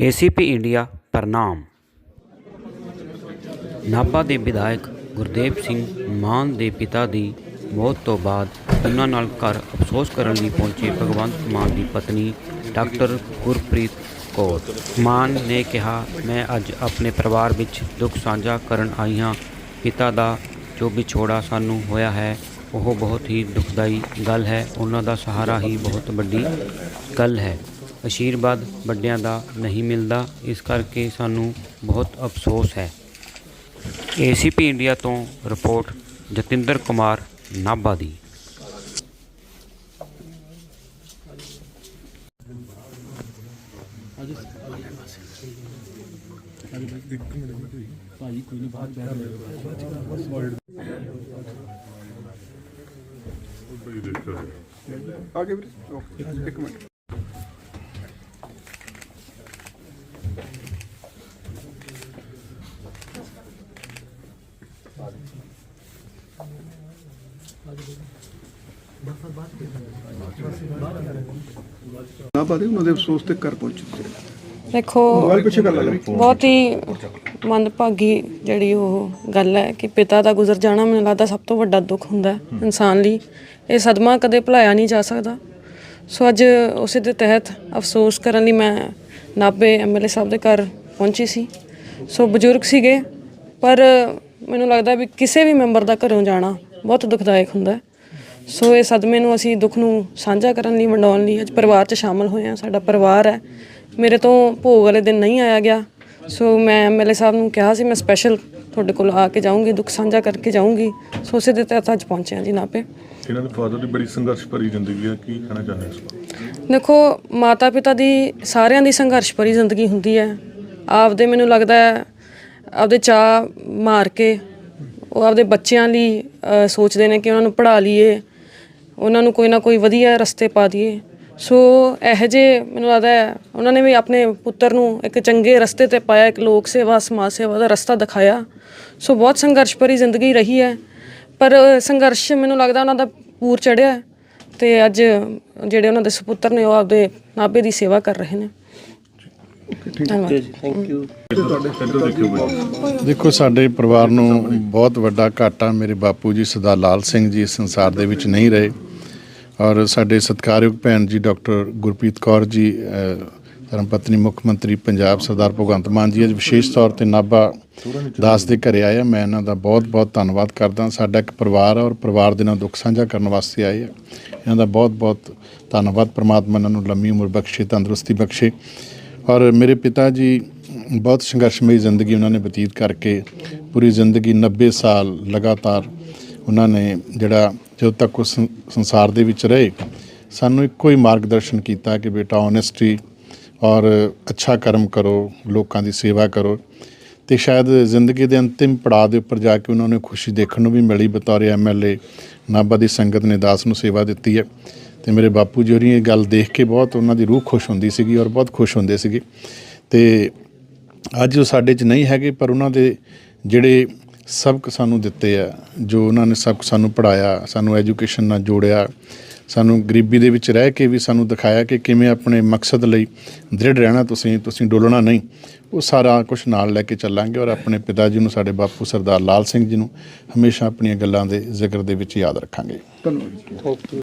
ACP India ਪ੍ਰਣਾਮ ਨਾਭਾ ਦੇ ਵਿਧਾਇਕ ਗੁਰਦੇਵ ਸਿੰਘ ਮਾਨ ਦੇ ਪਿਤਾ ਦੀ ਮੌਤ ਤੋਂ ਬਾਅਦ ਉਹਨਾਂ ਨਾਲ ਘਰ ਅਫਸੋਸ ਕਰਨ ਲਈ ਪਹੁੰਚੇ ਭਗਵੰਤ ਮਾਨ ਦੀ ਪਤਨੀ ਡਾਕਟਰ ਗੁਰਪ੍ਰੀਤ ਕੌਰ। ਮਾਨ ਨੇ ਕਿਹਾ, ਮੈਂ ਅੱਜ ਆਪਣੇ ਪਰਿਵਾਰ ਵਿੱਚ ਦੁੱਖ ਸਾਂਝਾ ਕਰਨ ਆਈ ਹਾਂ। ਪਿਤਾ ਦਾ ਜੋ ਵਿਛੋੜਾ ਸਾਨੂੰ ਹੋਇਆ ਹੈ, ਉਹ ਬਹੁਤ ਹੀ ਦੁਖਦਾਈ ਗੱਲ ਹੈ। ਉਹਨਾਂ ਦਾ ਸਹਾਰਾ ਹੀ ਬਹੁਤ ਵੱਡੀ ਗੱਲ ਹੈ। ਅਸ਼ੀਰਵਾਦ ਵੱਡਿਆਂ ਦਾ ਨਹੀਂ ਮਿਲਦਾ, ਇਸ ਕਰਕੇ ਸਾਨੂੰ ਬਹੁਤ ਅਫਸੋਸ ਹੈ। ਏਸੀਪੀ ਇੰਡੀਆ ਤੋਂ ਰਿਪੋਰਟ ਜਤਿੰਦਰ ਕੁਮਾਰ ਨਾਭਾ ਦੀ। ਆਗੇ ਵੀਰੇ ਇੱਕ ਮਿੰਟ। ਨਾ ਬਾਦੇ ਉਹਨਾਂ ਦੇ ਅਫਸੋਸ ਤੇ ਕਰ ਪਹੁੰਚੇ ਦੇਖੋ ਮੋਬਾਈਲ ਪਿੱਛੇ ਕਰ ਲਾ ਬਹੁਤ ਹੀ ਮੰਦਭਾਗੀ ਜਿਹੜੀ ਉਹ ਗੱਲ ਹੈ ਕਿ ਪਿਤਾ ਦਾ ਗੁਜ਼ਰ ਜਾਣਾ ਮੈਨੂੰ ਲੱਗਦਾ ਸਭ ਤੋਂ ਵੱਡਾ ਦੁੱਖ ਹੁੰਦਾ ਹੈ ਇਨਸਾਨ ਲਈ। ਇਹ ਸਦਮਾ ਕਦੇ ਭੁਲਾਇਆ ਨਹੀਂ ਜਾ ਸਕਦਾ। ਸੋ ਅੱਜ ਉਸੇ ਦੇ ਤਹਿਤ ਅਫਸੋਸ ਕਰਨ ਲਈ ਮੈਂ ਨਾਭੇ ਐਮਐਲਏ ਸਾਹਿਬ ਦੇ ਘਰ ਪਹੁੰਚੀ ਸੀ। ਸੋ ਬਜ਼ੁਰਗ ਸੀਗੇ ਪਰ ਮੈਨੂੰ ਲੱਗਦਾ ਵੀ ਕਿਸੇ ਵੀ ਮੈਂਬਰ ਦਾ ਘਰੋਂ ਜਾਣਾ ਬਹੁਤ ਦੁਖਦਾਇਕ ਹੁੰਦਾ ਹੈ। ਸੋ ਇਹ ਸਦਮੇ ਨੂੰ ਅਸੀਂ ਦੁੱਖ ਨੂੰ ਸਾਂਝਾ ਕਰਨ ਲਈ ਵੰਡਾਉਣ ਲਈ ਅੱਜ ਪਰਿਵਾਰ 'ਚ ਸ਼ਾਮਲ ਹੋਏ ਹਾਂ। ਸਾਡਾ ਪਰਿਵਾਰ ਹੈ। ਮੇਰੇ ਤੋਂ ਭੋਗ ਵਾਲੇ ਦਿਨ ਨਹੀਂ ਆਇਆ ਗਿਆ। ਸੋ ਮੈਂ ਐਮਐਲਏ ਸਾਹਿਬ ਨੂੰ ਕਿਹਾ ਸੀ ਮੈਂ ਸਪੈਸ਼ਲ ਤੁਹਾਡੇ ਕੋਲ ਆ ਕੇ ਜਾਊਂਗੀ ਦੁੱਖ ਸਾਂਝਾ ਕਰਕੇ ਜਾਊਂਗੀ। ਸੋ ਉਸੇ ਦੇ ਤਹਿਤ ਅੱਜ ਪਹੁੰਚੇ ਹਾਂ ਜੀ ਨਾਪੇ ਇਹਨਾਂ ਦੇ ਫਾਦਰ ਦੀ ਬੜੀ ਸੰਘਰਸ਼ ਭਰੀ ਜ਼ਿੰਦਗੀ ਹੈ। ਕੀ ਕਹਿਣਾ ਚਾਹੁੰਦੇ ਹੋ ਇਸ ਬਾਰੇ? ਦੇਖੋ ਮਾਤਾ ਪਿਤਾ ਦੀ ਸਾਰਿਆਂ ਦੀ ਸੰਘਰਸ਼ ਭਰੀ ਜ਼ਿੰਦਗੀ ਹੁੰਦੀ ਹੈ। ਆਪਦੇ ਮੈਨੂੰ ਲੱਗਦਾ ਹੈ ਆਪਦੇ ਚਾਹ ਮਾਰ ਕੇ ਉਹ ਆਪਦੇ ਬੱਚਿਆਂ ਲਈ ਅ, ਸੋਚਦੇ ਨੇ ਕਿ ਉਹਨਾਂ ਨੂੰ ਪੜ੍ਹਾ ਲਈਏ ਉਹਨਾਂ ਨੂੰ ਕੋਈ ਨਾ ਕੋਈ ਵਧੀਆ ਰਸਤੇ ਪਾ ਦਈਏ। ਸੋ ਇਹੋ ਜਿਹੇ ਮੈਨੂੰ ਲੱਗਦਾ ਹੈ ਉਹਨਾਂ ਨੇ ਵੀ ਆਪਣੇ ਪੁੱਤਰ ਨੂੰ ਇੱਕ ਚੰਗੇ ਰਸਤੇ ਤੇ ਪਾਇਆ ਇੱਕ ਲੋਕ ਸੇਵਾ ਸਮਾਜ ਸੇਵਾ ਦਾ ਰਸਤਾ ਦਿਖਾਇਆ। ਸੋ ਬਹੁਤ ਸੰਘਰਸ਼ ਭਰੀ ਜ਼ਿੰਦਗੀ ਰਹੀ ਹੈ। ਪਰ ਸੰਘਰਸ਼ ਮੈਨੂੰ ਲੱਗਦਾ ਉਹਨਾਂ ਦਾ ਪੂਰ ਚੜਿਆ ਹੈ ਤੇ ਅੱਜ ਜਿਹੜੇ ਉਹਨਾਂ ਦੇ ਸੁਪੁੱਤਰ ਨੇ ਉਹ ਆਪਦੇ ਨਾਭੇ ਦੀ ਸੇਵਾ ਕਰ ਰਹੇ ਨੇ। ਦੇਖਿਓ ਬਈ। ਦੇਖੋ ਸਾਡੇ ਪਰਿਵਾਰ ਨੂੰ ਬਹੁਤ ਵੱਡਾ ਘਾਟਾ ਮੇਰੇ ਬਾਪੂ ਜੀ ਸਰਦਾਰ ਲਾਲ ਸਿੰਘ ਜੀ ਇਸ ਸੰਸਾਰ ਦੇ ਵਿੱਚ ਨਹੀਂ ਰਹੇ। ਔਰ ਸਾਡੇ ਸਤਿਕਾਰਯੋਗ ਭੈਣ ਜੀ ਡਾਕਟਰ ਗੁਰਪ੍ਰੀਤ ਕੌਰ ਜੀ ਅ, ਧਰਮ ਪਤਨੀ ਮੁੱਖ ਮੰਤਰੀ ਪੰਜਾਬ ਸਰਦਾਰ ਭਗਵੰਤ ਮਾਨ ਜੀ ਅੱਜ ਵਿਸ਼ੇਸ਼ ਤੌਰ ਤੇ ਨਾਭਾ ਦਾਸ ਦੇ ਘਰੇ ਆਏ ਆ। ਮੈਂ ਇਹਨਾਂ ਦਾ ਬਹੁਤ-ਬਹੁਤ ਧੰਨਵਾਦ ਕਰਦਾ। ਸਾਡਾ ਇੱਕ ਪਰਿਵਾਰ ਆ ਔਰ ਪਰਿਵਾਰ ਦੇ ਨਾਲ ਦੁੱਖ ਸਾਂਝਾ ਕਰਨ ਵਾਸਤੇ ਆਏ ਆ। ਇਹਨਾਂ ਦਾ ਬਹੁਤ-ਬਹੁਤ ਧੰਨਵਾਦ। ਪ੍ਰਮਾਤਮਾ ਇਹਨਾਂ ਨੂੰ ਲੰਮੀ ਉਮਰ ਬਖਸ਼ੇ ਤੰਦਰੁਸਤੀ ਬਖਸ਼ੇ। ਔਰ ਮੇਰੇ ਪਿਤਾ ਜੀ ਬਹੁਤ ਸੰਘਰਸ਼ਮਈ ਜ਼ਿੰਦਗੀ ਉਹਨਾਂ ਨੇ ਬਤੀਤ ਕਰਕੇ ਪੂਰੀ ਜ਼ਿੰਦਗੀ 90 ਸਾਲ ਲਗਾਤਾਰ ਉਹਨਾਂ ਨੇ ਜਿਹੜਾ ਜਦੋਂ ਤੱਕ ਉਸ ਸੰਸਾਰ ਦੇ ਵਿੱਚ ਰਹੇ, ਸਾਨੂੰ ਇੱਕੋ ਹੀ ਮਾਰਗਦਰਸ਼ਨ ਕੀਤਾ ਕਿ ਬੇਟਾ ਓਨੈਸਟੀ ਔਰ ਅੱਛਾ ਕਰਮ ਕਰੋ, ਲੋਕਾਂ ਦੀ ਸੇਵਾ ਕਰੋ ਤੇ ਸ਼ਾਇਦ ਜ਼ਿੰਦਗੀ ਦੇ ਅੰਤਿਮ ਪੜਾਅ ਦੇ ਉੱਪਰ ਜਾ ਕੇ ਉਹਨਾਂ ਨੂੰ ਖੁਸ਼ੀ ਦੇਖਣ ਨੂੰ ਵੀ ਮਿਲੀ ਬਤੌਰ ਐਮਐਲਏ ਨਾਭਾ ਦੀ ਸੰਗਤ ਨੇ ਦਾਸ ਨੂੰ ਸੇਵਾ ਦਿੱਤੀ ਹੈ। ਤੇ ਮੇਰੇ ਬਾਪੂ ਜੀ ਹੋਰੀ ਇਹ ਗੱਲ ਦੇਖ ਕੇ ਬਹੁਤ ਉਹਨਾਂ ਦੀ ਰੂਹ ਖੁਸ਼ ਹੁੰਦੀ ਸੀਗੀ ਔਰ ਬਹੁਤ ਖੁਸ਼ ਹੁੰਦੇ ਸੀਗੇ। ਤੇ ਅੱਜ ਉਹ ਸਾਡੇ 'ਚ ਨਹੀਂ ਹੈਗੇ, ਪਰ ਉਹਨਾਂ ਦੇ ਜਿਹੜੇ ਸਬਕ ਸਾਨੂੰ ਦਿੱਤੇ ਆ, ਜੋ ਉਹਨਾਂ ਨੇ ਸਬਕ ਸਾਨੂੰ ਪੜਾਇਆ ਸਾਨੂੰ ਐਜੂਕੇਸ਼ਨ ਨਾਲ ਜੋੜਿਆ, ਸਾਨੂੰ ਗਰੀਬੀ ਦੇ ਵਿੱਚ ਰਹਿ ਕੇ ਵੀ ਸਾਨੂੰ ਦਿਖਾਇਆ ਕਿ ਕਿਵੇਂ ਆਪਣੇ ਮਕਸਦ ਲਈ ਦ੍ਰਿੜ ਰਹਿਣਾ ਤੁਸੀਂ ਤੁਸੀਂ ਡੋਲਣਾ ਨਹੀਂ, ਉਹ ਸਾਰਾ ਕੁਝ ਨਾਲ ਲੈ ਕੇ ਚੱਲਾਂਗੇ ਔਰ ਆਪਣੇ ਪਿਤਾ ਜੀ ਨੂੰ, ਸਾਡੇ ਬਾਪੂ ਸਰਦਾਰ ਲਾਲ ਸਿੰਘ ਜੀ ਨੂੰ ਹਮੇਸ਼ਾ ਆਪਣੀਆਂ ਗੱਲਾਂ ਦੇ ਜ਼ਿਕਰ ਦੇ ਵਿੱਚ ਯਾਦ ਰੱਖਾਂਗੇ। ਧੰਨਵਾਦ